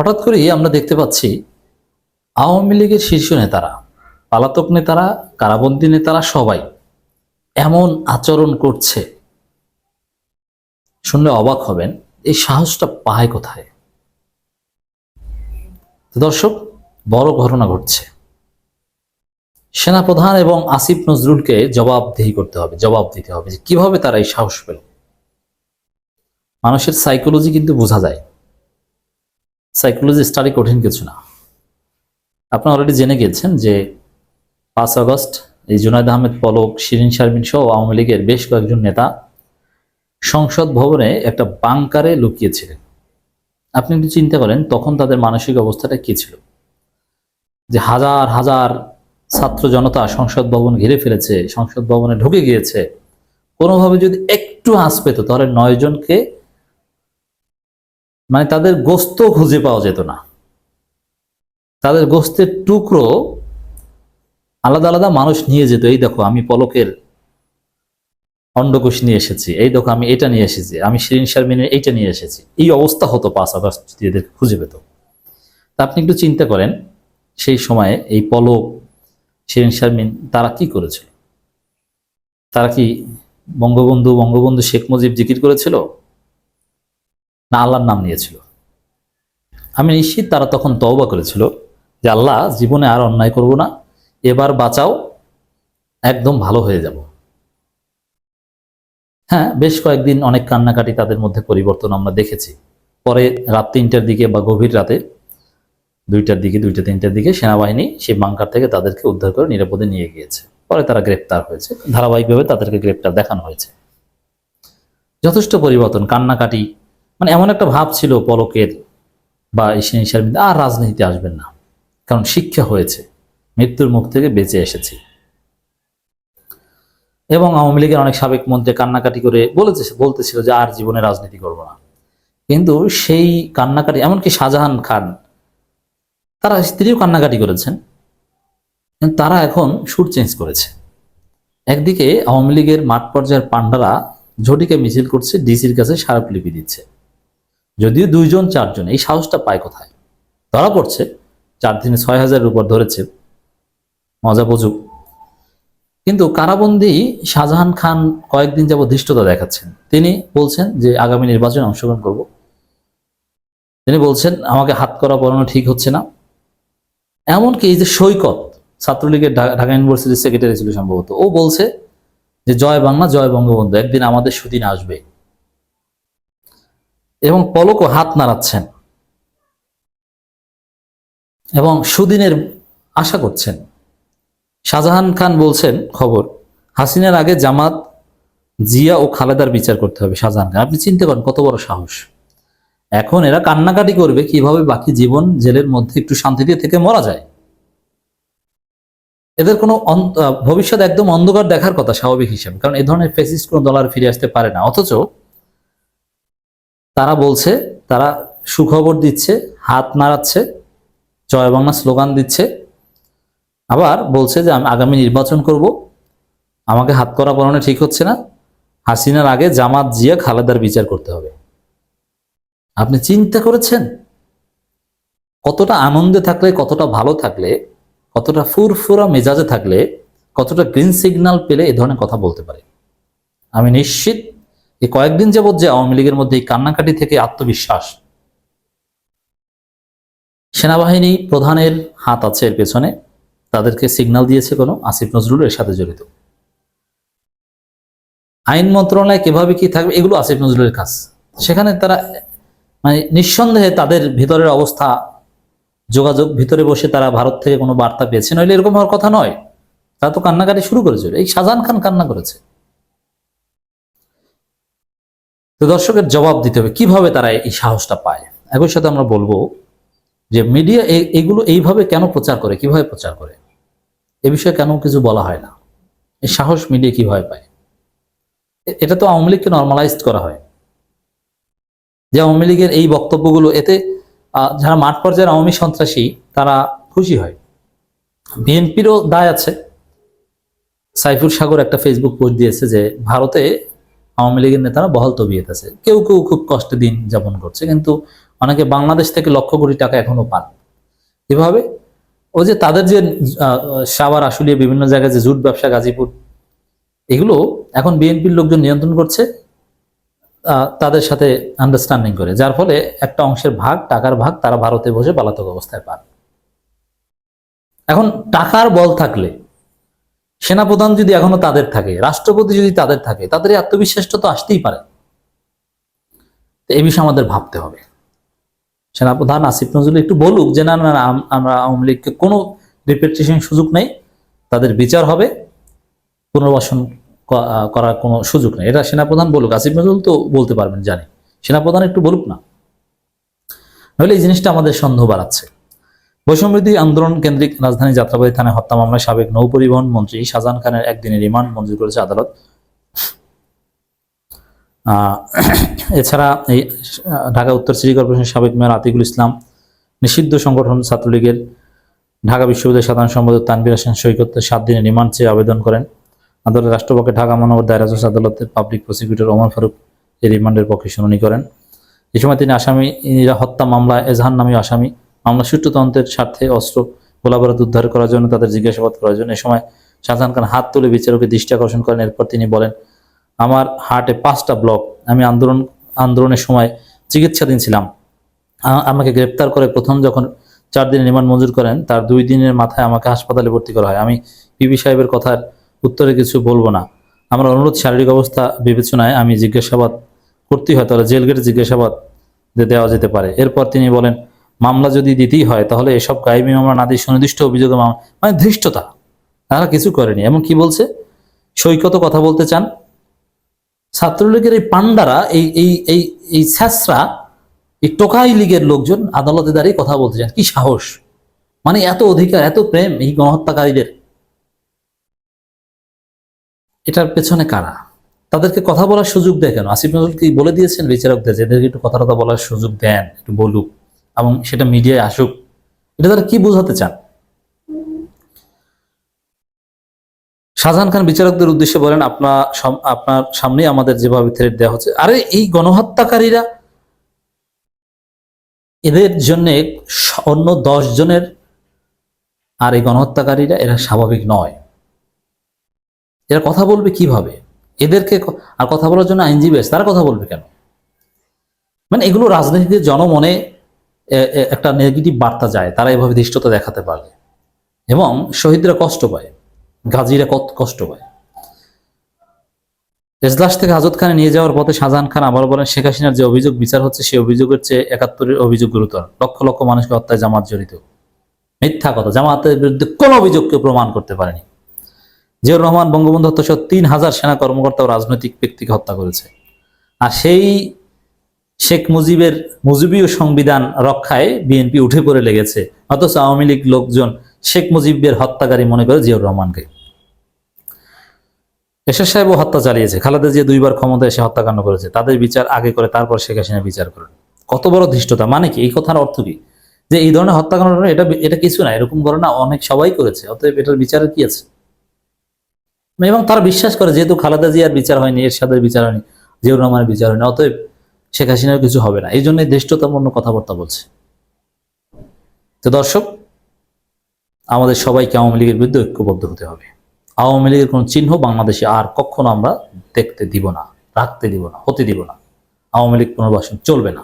হঠাৎ করেই আমরা দেখতে পাচ্ছি আওয়ামী লীগের শীর্ষ নেতারা, পালাতক নেতারা, কারাবন্দী নেতারা সবাই এমন আচরণ করছে। শুনলে অবাক হবেন, এই সাহসটা পায় কোথায়? দর্শক, বড় ঘটনা ঘটছে। সেনাপ্রধান এবং আসিফ নজরুলকে জবাবদিহি করতে হবে, জবাব দিতে হবে যে কীভাবে তারা এই সাহস পেল। মানুষের সাইকোলজি কিন্তু বোঝা যায়। সাইকোলজি স্টাডি কঠিন কিছু না। আপনি অলরেডি জেনে গিয়েছেন যে পাঁচ আগস্ট এই জুনায়দ আহমেদ পলক, শিরিন শারমিন সহ আওয়ামী লীগের বেশ কয়েকজন নেতা সংসদ ভবনে একটা বাংকারে লুকিয়েছিলেন। আপনি একটু চিন্তা করেন, তখন তাদের মানসিক অবস্থাটা কি ছিল? যে হাজার হাজার ছাত্র জনতা সংসদ ভবন ঘিরে ফেলেছে, সংসদ ভবনে ঢুকে গিয়েছে। কোনোভাবে যদি একটু আঁচ পেত, তাহলে নয় জনকে মানে তাদের গোস্ত খুঁজে পাওয়া যেত না। তাদের গোস্তের টুকরো আলাদা আলাদা মানুষ নিয়ে যেত। এই দেখো, আমি পলকের অন্ডকোষ নিয়ে এসেছি। এই দেখো, আমি এটা নিয়ে এসেছি। আমি শিরিন শারমিনের এইটা নিয়ে এসেছি। এই অবস্থা হতো পাঁচ আগস্ট যদি এদেরকে খুঁজে পেত। তা আপনি একটু চিন্তা করেন, সেই সময়ে এই পলক, শিরিন শারমিন, তারা কি করেছিল? তারা কি বঙ্গবন্ধু বঙ্গবন্ধু শেখ মুজিব জিকির করেছিল? না আল্লাহর নাম নিয়েছিল। আমি নিশ্চিত তারা তখন তওবা করেছিল যে আল্লাহ জীবনে আর অন্যায় করব না, এবার বাঁচাও, একদম ভালো হয়ে যাব। হ্যাঁ বেশ কয়েকদিন অনেক কান্নাকাটি তাদের মধ্যে পরিবর্তন আমরা দেখেছি। পরে রাত তিনটার দিকে বা গভীর রাতে, দুইটার দিকে, দুইটা তিনটার দিকে সেনাবাহিনী সেই বাংকার থেকে তাদেরকে উদ্ধার করে নিরাপদে নিয়ে গিয়েছে। পরে তারা গ্রেপ্তার হয়েছে। ধারাবাহিকভাবে তাদেরকে গ্রেপ্তার দেখানো হয়েছে। যথেষ্ট পরিবর্তন, কান্নাকাটি মানে এমন একটা ভাব ছিল পলকের বা শারমিন আর রাজনীতিতে আসবেন না। কারণ শিক্ষা হয়েছে, মৃত্যুর মুখ থেকে বেঁচে এসেছি। এবং আওয়ামী লীগের অনেক সাবেক মন্ত্রী কান্নাকাটি করে বলেছে, বলতেছিল যে, আর জীবনে রাজনীতি করব না। কিন্তু সেই কান্নাকাটি, এমনকি শাহজাহান খান, তারা স্ত্রীও কান্নাকাটি করেছেন। তারা এখন সুর চেঞ্জ করেছে। একদিকে আওয়ামী লীগের মাঠ পর্যায়ের পান্ডারা ঝটিকে মিছিল করছে, ডিসির কাছে স্মারকলিপি দিচ্ছে। যদিও দুইজন, চারজন, এই সাহসটা পায় কোথায়? ধরা পড়ছে, চার দিনে ছয় হাজারের উপর ধরেছে। মজা বুঝুক কিন্তু কারাবন্দি শাহজাহান খান কয়েকদিন যাবত ধৃষ্টতা দেখাচ্ছেন। তিনি বলছেন যে, আগামী নির্বাচনে অংশগ্রহণ করব। তিনি বলছেন, আমাকে হাত করা পড়ানো ঠিক হচ্ছে না। এমনকি এই যে সৈকত, ছাত্রলীগের ঢাকা ইউনিভার্সিটির সেক্রেটারি ছিল সম্ভবত। ও বলছে যে, জয় বাংলা, জয় বঙ্গবন্ধু, একদিন আমাদের সুদিন আসবে। এবং পলকও হাত নাড়াচ্ছেন। এবং সুদিনের আশা করছেন। শাহজাহান খান বলছেন, খবর, হাসিনার আগে জামাত জিয়া ও খালেদার বিচার করতে হবে শাহজাহান খান। আপনি চিন্তা করেন কত বড় সাহস। এখন এরা কান্নাকাটি করবে কীভাবে বাকি জীবন জেলের মধ্যে একটু শান্তিতে থেকে মরা যায়। এদের কোনো ভবিষ্যৎ একদম অন্ধকার দেখার কথা স্বাভাবিক হিসাবে। কারণ এ ধরনের ফেসিস কোনো দল আর ফিরে আসতে পারে না। অথচ তারা বলছে, তারা সুখবর দিচ্ছে, হাত নাড়াচ্ছে, জয় বাংলা স্লোগান দিচ্ছে। আবার বলছে যে, আমি আগামী নির্বাচন করব। আমাকে হাত করা পড়ানো ঠিক হচ্ছে না। হাসিনার আগে জামাত জিয়া খালেদার বিচার করতে হবে। আপনি চিন্তা করেছেন? কতটা আনন্দে থাকলে, কতটা ভালো থাকলে, কতটা ফুরফুরা মেজাজে থাকলে, কতটা গ্রিন সিগন্যাল পেলে এ ধরনের কথা বলতে পারে? আমি নিশ্চিত এই কয়েকদিন যাবৎ যে আওয়ামী লীগের মধ্যে এই কান্নাকাটি থেকে আত্মবিশ্বাস। সেনাবাহিনী প্রধানের হাত আছে এর পেছনে, তাদেরকে সিগন্যাল দিয়েছে কোনো, আসিফ নজরুল এর সাথে জড়িত। আইন মন্ত্রণালয় কীভাবে কি থাকবে, এগুলো আসিফ নজরুলের কাজ। সেখানে তারা মানে নিঃসন্দেহে তাদের ভিতরের অবস্থা, যোগাযোগ ভিতরে বসে তারা ভারত থেকে কোনো বার্তা পেয়েছে, নইলে এরকম হওয়ার কথা নয়। তারা তো কান্নাকাটি শুরু করেছিল। এই শাহজাহান খান কান্না করেছে। তো দর্শকের জবাব দিতে হবে, কীভাবে তারা এই সাহসটা পায়? একই সাথে আমরা বলব যে মিডিয়া এগুলো এইভাবে কেন প্রচার করে, কীভাবে প্রচার করে? এ বিষয়ে কেন কিছু বলা হয় না? এই সাহস মিডিয়া কীভাবে পায়? এটা তো আওয়ামী লীগকে নর্মালাইজড করা হয়। যে আওয়ামী লীগের এই বক্তব্যগুলো, এতে যারা মাঠ পর্যায়ের আওয়ামী সন্ত্রাসী, তারা খুশি হয়। বিএনপিরও দায় আছে। সাইফুল সাগর একটা ফেসবুক পোস্ট দিয়েছে যে, ভারতে আওয়ামী লীগের নেতারা বহাল তবিয়ত আছে। কেউ কেউ খুব কষ্টে দিন যাপন করছে, কিন্তু অনেকে বাংলাদেশ থেকে লক্ষ কোটি টাকা এখনও পান। এভাবে ওই যে তাদের যে সাভার, আশুলিয়া, বিভিন্ন জায়গায় যে জুট ব্যবসা, গাজীপুর, এগুলো এখন বিএনপির লোকজন নিয়ন্ত্রণ করছে তাদের সাথে আন্ডারস্ট্যান্ডিং করে, যার ফলে একটা অংশের ভাগ, টাকার ভাগ তারা ভারতে বসে পলাতক অবস্থায় পান। এখন টাকার বল থাকলে সেনাপ্রধান যদি এখনও তাদের থাকে, রাষ্ট্রপতি যদি তাদের থাকে, তাদের আত্মবিশ্বাসটা তো আসতেই পারে। তো এই বিষয়ে আমাদের ভাবতে হবে। সেনাপ্রধান আসিফ নজরুল একটু বলুক যে, না না আমরা আওয়ামী লীগকে কোনো রিপ্রেটেশন সুযোগ নেই। তাদের বিচার হবে। পুনর্বাসন করার কোনো সুযোগ নেই। এটা সেনাপ্রধান বলুক। আসিফ নজরুল তো বলতে পারবেন, জানি। সেনাপ্রধান একটু বলুক না। নইলে এই জিনিসটা আমাদের সন্দেহ বাড়াচ্ছে। বৈষম্যবিধি আন্দোলন কেন্দ্রিক রাজধানী যাত্রাবাড়ি থানায় হত্যা মামলায় সাবেক নৌপরিবহন মন্ত্রী শাহজাহান খানের একদিনের রিমান্ড মঞ্জুর করেছে আদালত। এছাড়া এই ঢাকা উত্তর সিটি কর্পোরেশনের সাবেক মেয়র আতিকুল ইসলাম, নিষিদ্ধ সংগঠন ছাত্রলীগের ঢাকা বিশ্ববিদ্যালয়ের সাধারণ সম্পাদক তানভীর হোসেন সৈকত সাত দিনের রিমান্ড চেয়ে আবেদন করেন। আদালত রাষ্ট্রপক্ষে ঢাকা মহানগর দায়রা জজ আদালতের পাবলিক প্রসিকিউটর ওমর ফারুক এই রিমান্ডের পক্ষে শুনানি করেন। এ সময় তিনি আসামিরা হত্যা মামলায় এজাহার নামীয় আসামি মামলা সুষ্ঠু তদন্তের স্বার্থে অস্ত্র গোলাবারুদ উদ্ধার করার জন্য তাদের জিজ্ঞাসাবাদ করার জন্য। এ সময় শাহজাহান খান হাত তুলে বিচারকের দৃষ্টি আকর্ষণ করেন। এরপর তিনি বলেন, আমার হার্টে পাঁচটা ব্লক। আমি আন্দোলন, আন্দোলনের সময় চিকিৎসাধীন ছিলাম। আমাকে গ্রেপ্তার করে প্রথম যখন চার দিনের রিমান্ড মঞ্জুর করেন, তার দুই দিনের মাথায় আমাকে হাসপাতালে ভর্তি করা হয়। আমি পিবি সাহেবের কথার উত্তরে কিছু বলব না। আমার অনুরোধ, শারীরিক অবস্থা বিবেচনায় আমি জিজ্ঞাসাবাদ করতেই হয়, তাহলে জেল গেটে জিজ্ঞাসাবাদ দেওয়া যেতে পারে। এরপর তিনি বলেন মামলা যদি দিতেই হয়, তাহলে এসব গায়েবী মামলা না দিয়ে সুনির্দিষ্ট অভিযোগ মানে ধৃষ্টতা, তারা কিছু করেনি। এমন কি বলছে? সৈকত কথা বলতে চান। ছাত্রলীগের এই পান্ডারা, এই এই এই এই স্যাসরা এই টোকাই লীগের লোকজন আদালতে দাঁড়িয়ে কথা বলতে চান। কি সাহস? মানে এত অধিকার, এত প্রেম এই গণহত্যাকারীদের। এটার পেছনে কারা? তাদেরকে কথা বলার সুযোগ দেয় কেন? আসিফ নজরুল কি বলে দিয়েছেন? বিচারকদের, যে এদেরকে একটু কথা বলার সুযোগ দেন, একটু বলুক। এবং সেটা মিডিয়ায় আসুক, এটা তারা কি বোঝাতে চান? শাহজাহান খান বিচারকদের উদ্দেশ্যে বলেন আপনার আপনার সামনেই আমাদের যেভাবে থ্রেট দেওয়া হচ্ছে। আরে, এই গণহত্যাকারীরা এদের জন্য অন্য দশ জনের আর এই গণহত্যাকারীরা এরা স্বাভাবিক নয়। এরা কথা বলবে কীভাবে? এদেরকে আর কথা বলার জন্য আইনজীবী আছে, তারা কথা বলবে কেন? মানে এগুলো রাজনীতিতে জনমনে একটা নেগেটিভ বার্তা যায়, তারা এভাবে ধৃষ্টতা দেখাতে পারলে এবং শহীদরা কষ্ট পায়, গাজীরা কষ্ট পায়। এজলাস থেকে হাজত খানে নিয়ে যাওয়ার পথে শাহজাহান খান আবার বলেন, শেখ হাসিনার যে অভিযোগ, বিচার হচ্ছে সেই অভিযোগের চেয়ে একাত্তরের অভিযোগ গুরুতর। লক্ষ লক্ষ মানুষকে হত্যায় জামাত জড়িত। মিথ্যা কথা জামাতের বিরুদ্ধে কোনো অভিযোগকে প্রমাণ করতে পারেনি। জিয়াউর রহমান বঙ্গবন্ধু হত্যা সহ তিন হাজার সেনা কর্মকর্তা ও রাজনৈতিক ব্যক্তিকে হত্যা করেছে। আর সেই শেখ মুজিবের মুজিবীয় সংবিধান রক্ষায় বিএনপি উঠে পড়ে লেগেছে। অথচ আওয়ামী লীগ লোকজন শেখ মুজিবের হত্যাকারী মনে করে জিয়াউর রহমানকে। এরশাদ সাহেবও হত্যা চালিয়েছে। খালেদা জিয়া দুইবার ক্ষমতা এসে হত্যাকাণ্ড করেছে। তাদের বিচার আগে করে, তারপর শেখ হাসিনা বিচার করেন। কত বড় ধৃষ্টতা। মানে কি? এই কথার অর্থ কি? যে এই ধরনের হত্যাকাণ্ড, এটা এটা কিছু না। এরকম ঘটনা অনেক সবাই করেছে। অতএব এটার বিচারের কি আছে? এবং তারা বিশ্বাস করে, যেহেতু খালেদা জিয়ার বিচার হয়নি, এরশাদের বিচার হয়নি, জিয়াউর রহমানের বিচার হয়নি। অতএব শেখ হাসিনার কিছু হবে না। এই জন্য ধৃষ্টতাপূর্ণ কথাবার্তা বলছে। তো দর্শক, আমাদের সবাইকে আওয়ামী লীগের বিরুদ্ধে ঐক্যবদ্ধ হতে হবে। আওয়ামী লীগের কোন চিহ্ন বাংলাদেশে আর কখনো আমরা দেখতে দিব না, রাখতে দিব না, হতে দিব না। আওয়ামী লীগ পুনর্বাসন চলবে না।